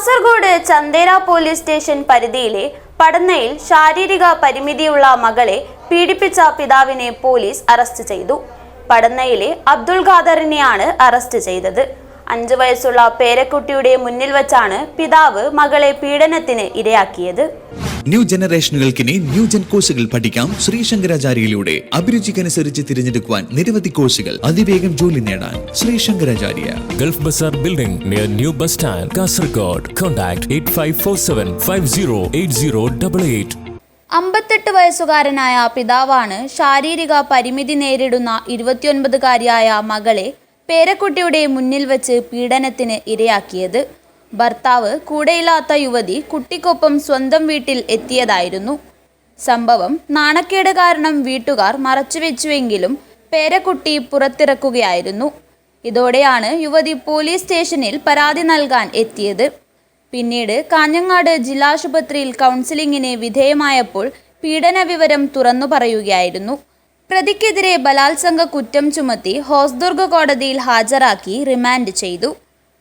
Kasaragod Chandera police station പരിധിയിലെ പടന്നയിൽ ശാരീരിക പരിമിതിയുള്ള മകളെ പീഡിപ്പിച്ച പിതാവിനെ പോലീസ് അറസ്റ്റ് ചെയ്തു. പടന്നയിലെ അബ്ദുൾ ഖാദറിനെയാണ് അറസ്റ്റ് ചെയ്തത്. അഞ്ചു വയസ്സുള്ള പേരക്കുട്ടിയുടെ മുന്നിൽ വച്ചാണ് പിതാവ് മകളെ പീഡനത്തിന് ഇരയാക്കിയത്. ന്യൂ ജനറേഷനുകൾക്കിനി ന്യൂ ജെൻ കോഴ്സുകൾ പഠിക്കാം ശ്രീ ശങ്കരാചാര്യയിലൂടെ. അഭിരുചിക്കനുസരിച്ച് തിരഞ്ഞെടുക്കുവാൻ നിരവധി കോഴ്സുകൾ അതിവേഗം ജോലി നേടാൻ Sree Sankaracharya. Gulf bazaar building near new bus stand Kasaragod contact eight five four seven five zero eight zero double eight അമ്പത്തെട്ട് വയസ്സുകാരനായ പിതാവാണ് ശാരീരിക പരിമിതി നേരിടുന്ന ഇരുപത്തിയൊൻപതുകാരിയായ മകളെ പേരക്കുട്ടിയുടെ മുന്നിൽ വച്ച് പീഡനത്തിന് ഇരയാക്കിയത്. ഭർത്താവ് കൂടെയില്ലാത്ത യുവതി കുട്ടിക്കൊപ്പം സ്വന്തം വീട്ടിൽ എത്തിയതായിരുന്നു. സംഭവം നാണക്കേട് കാരണം വീട്ടുകാർ മറച്ചുവെച്ചുവെങ്കിലും പേരക്കുട്ടി പുറത്തിറക്കുകയായിരുന്നു. ഇതോടെയാണ് യുവതി പോലീസ് സ്റ്റേഷനിൽ പരാതി നൽകാൻ എത്തിയത്. പിന്നീട് കാഞ്ഞങ്ങാട് ജില്ലാശുപത്രിയിൽ കൗൺസിലിങ്ങിന് വിധേയമായപ്പോൾ പീഡന വിവരം തുറന്നു പറയുകയായിരുന്നു. പ്രതിക്കെതിരെ ബലാത്സംഗ കുറ്റം ചുമത്തി ഹോസ്ദുർഗ് കോടതിയിൽ ഹാജരാക്കി റിമാൻഡ് ചെയ്തു.